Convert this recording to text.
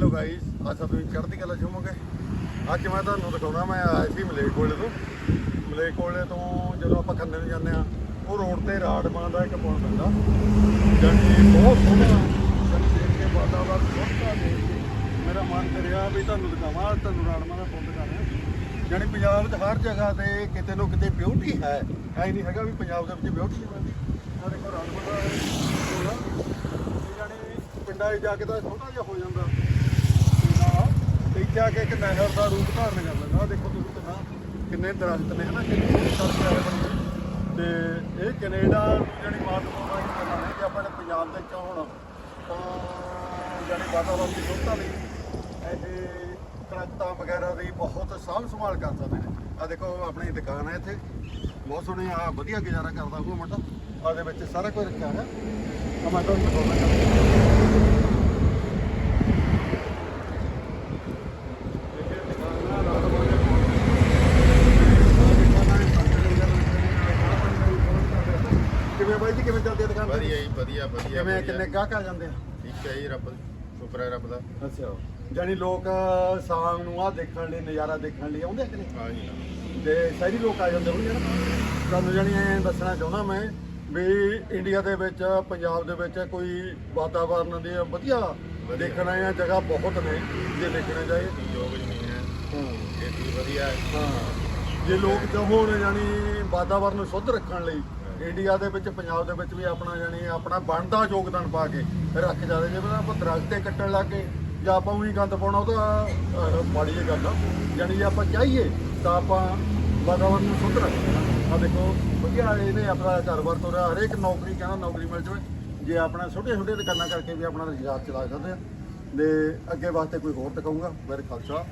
Hello guys ਆਸਾ ਤੁਸੀਂ ਚੜ੍ਹਦੀ ਕਲਾ ਚਾਹੋਗੇ ਅੱਜ ਮੈਂ ਤੁਹਾਨੂੰ ਦਿਖਾਉਣਾ, ਮੈਂ ਆਇਆ ਸੀ ਮਲੇਕੋਲੇ ਤੋਂ। ਮਲੇਕੋਲੇ ਤੋਂ ਜਦੋਂ ਆਪਾਂ ਖੰਨੇ ਨੂੰ ਜਾਂਦੇ ਆ ਉਹ ਰੋਡ ਤੇ ਰਾੜਮਾਂ ਦਾ ਇੱਕ ਪੁਲ ਪੈਂਦਾ। ਜਾਨੀ ਬਹੁਤ ਸੋਹਣਾ ਦੇਖ ਕੇ ਵਾਤਾਵਰਨ ਸੋਹਣਾ ਦੇਖ ਕੇ ਮੇਰਾ ਮਨ ਕਰਿਆ ਵੀ ਤੁਹਾਨੂੰ ਦਿਖਾਵਾਂ, ਤੁਹਾਨੂੰ ਰਾੜਮਾ ਦਾ ਪੁਲ ਦਿਖਾ ਰਿਹਾ ਜਾਨੀ ਪੰਜਾਬ 'ਚ ਹਰ ਜਗ੍ਹਾ ਤੇ ਕਿਤੇ ਨਾ ਕਿਤੇ ਬਿਊਟੀ ਹੈ। ਐ ਨਹੀਂ ਹੈਗਾ ਵੀ ਪੰਜਾਬ ਦੇ ਵਿੱਚ ਬਿਊਟੀ ਨਹੀਂ ਮਿਲਦੀ ਆ ਦੇਖੋ ਦਾ ਪੁਲ ਜਾਨੀ ਪਿੰਡਾਂ 'ਚ ਜਾ ਕੇ ਤਾਂ ਛੋਟਾ ਜਿਹਾ ਹੋ ਜਾਂਦਾ। ਜਾ ਕੇ ਇੱਕ ਨਹਿਰ ਦਾ ਰੂਪ ਧਾਰਨ ਕਰ ਲੈਂਦਾ। ਦੇਖੋ ਤੁਸੀਂ ਕਿੰਨਾ ਕਿੰਨੇ ਦਰਖਤ ਨੇ, ਹਨਾ? ਕਿੰਨੀ ਸੋਹਣੀ ਸੜਕ ਆ ਤੇ ਇਹ ਕੈਨੇਡਾ ਜਿਹੜੀ ਮਾਤਮਾ ਦਾ ਕਰਨਾ ਹੈ ਕਿ ਆਪਣੇ ਪੰਜਾਬ ਦੇ ਚ ਹੁਣ ਤਾਂ ਜਿਹੜੀ ਵਾਤਾਵਰਨ ਦੀ ਸੁਰੱਖਿਆ ਲਈ ਇਹ ਦਰਖਤਾਂ ਵਗੈਰਾ ਦੀ ਬਹੁਤ ਸਾਂਭ ਸੰਭਾਲ ਕਰ ਸਕਦੇ ਨੇ। ਆ ਦੇਖੋ, ਆਪਣੀ ਦੁਕਾਨ ਹੈ ਇੱਥੇ। ਬਹੁਤ ਸੋਹਣੀ ਆ ਵਧੀਆ ਗੁਜ਼ਾਰਾ ਕਰਦਾ ਉਹ ਮੁੰਡਾ। ਆ ਦੇ ਵਿੱਚ ਸਾਰਾ ਕੁਝ ਰੱਖਿਆ ਹੈ ਆ ਮੈਂ ਤੁਹਾਨੂੰ ਦਿਖਾਉਣਾ ਕਿਵੇਂ ਬਾਈ ਜੀ ਕਿਵੇਂ ਚੱਲਦੀ ਹੈ ਦੁਕਾਨ ਵਧੀਆ ਜੀ ਵਧੀਆ ਵਧੀਆ ਕਿਵੇਂ। ਕਿੰਨੇ ਗਾਹਕ ਆ ਜਾਂਦੇ ਆ? ਠੀਕ ਹੈ ਜੀ ਰੱਬ ਸ਼ੁਕਰ ਹੈ ਰੱਬ ਦਾ। ਅੱਛਾ। ਜਾਨੀ ਲੋਕ ਸ਼ਾਮ ਨੂੰ ਆ ਦੇਖਣ ਲਈ ਨਜ਼ਾਰਾ ਦੇਖਣ ਲਈ ਆਉਂਦੇ ਆ ਕਿ ਨਹੀਂ ਹਾਂ ਜੀ। ਤੇ ਸ਼ਹਿਰੀ ਲੋਕ ਆ ਜਾਂਦੇ ਹੋਣਗੇ ਨਾ। ਤੁਹਾਨੂੰ ਜਾਨੀ ਐਂ ਦੱਸਣਾ ਚਾਹੁੰਦਾ ਮੈਂ ਵੀ ਇੰਡੀਆ ਦੇ ਵਿੱਚ ਪੰਜਾਬ ਦੇ ਵਿੱਚ ਕੋਈ ਵਾਤਾਵਰਨ ਦੀ ਵਧੀਆ ਦੇਖਣ ਆਇਆ ਜਗ੍ਹਾ ਬਹੁਤ ਨੇ ਜੇ ਦੇਖਣਾ ਚਾਹੇ ਖੇਤੀ ਯੋਗ ਜ਼ਮੀਨ ਹੈ। ਹਾਂ। ਖੇਤੀ ਵਧੀਆ ਹੈ। ਹਾਂ। ਜੇ ਲੋਕ ਚਾਹੋਣ ਜਾਨੀ ਵਾਤਾਵਰਨ ਨੂੰ ਸ਼ੁੱਧ ਰੱਖਣ ਲਈ ਇੰਡੀਆ ਦੇ ਵਿੱਚ, ਪੰਜਾਬ ਦੇ ਵਿੱਚ ਵੀ ਆਪਣਾ ਜਾਨੀ ਆਪਣਾ ਬਣਦਾ ਯੋਗਦਾਨ ਪਾ ਕੇ ਰੱਖ ਜਾਵੇ। ਜੇ ਆਪਾਂ ਦਰਖਤੇ ਕੱਟਣ ਲੱਗ ਲੱਗੇ ਜਾਂ ਆਪਾਂ ਉਹੀ ਗੰਦ ਪਾਉਣਾ, ਉਹ ਤਾਂ ਮਾੜੀ ਜਿਹੀ ਗੱਲ ਆ। ਜਾਨੀ ਜੇ ਆਪਾਂ ਚਾਹੀਏ ਤਾਂ ਆਪਾਂ ਵਾਤਾਵਰਨ ਨੂੰ ਸ਼ੁੱਧ ਰੱਖਣਾ ਆ ਦੇਖੋ ਵਧੀਆ ਇਹਨੇ ਆਪਣਾ ਘਰ-ਬਾਰ ਤੋਰਿਆ, ਹਰੇਕ ਨੌਕਰੀ ਕਹਿੰਦਾ ਨੌਕਰੀ ਮਿਲ ਜਾਵੇ। ਜੇ ਆਪਣਾ ਛੋਟੇ ਛੋਟੇ ਦੁਕਾਨਾਂ ਕਰਕੇ ਵੀ ਆਪਣਾ ਰੁਜ਼ਗਾਰ ਚਲਾ ਸਕਦੇ ਆ। ਤੇ ਅੱਗੇ ਵਾਸਤੇ ਕੋਈ ਹੋਰ ਟਿਕਾਊਗਾ ਮੇਰੇ ਖਾਲਸਾ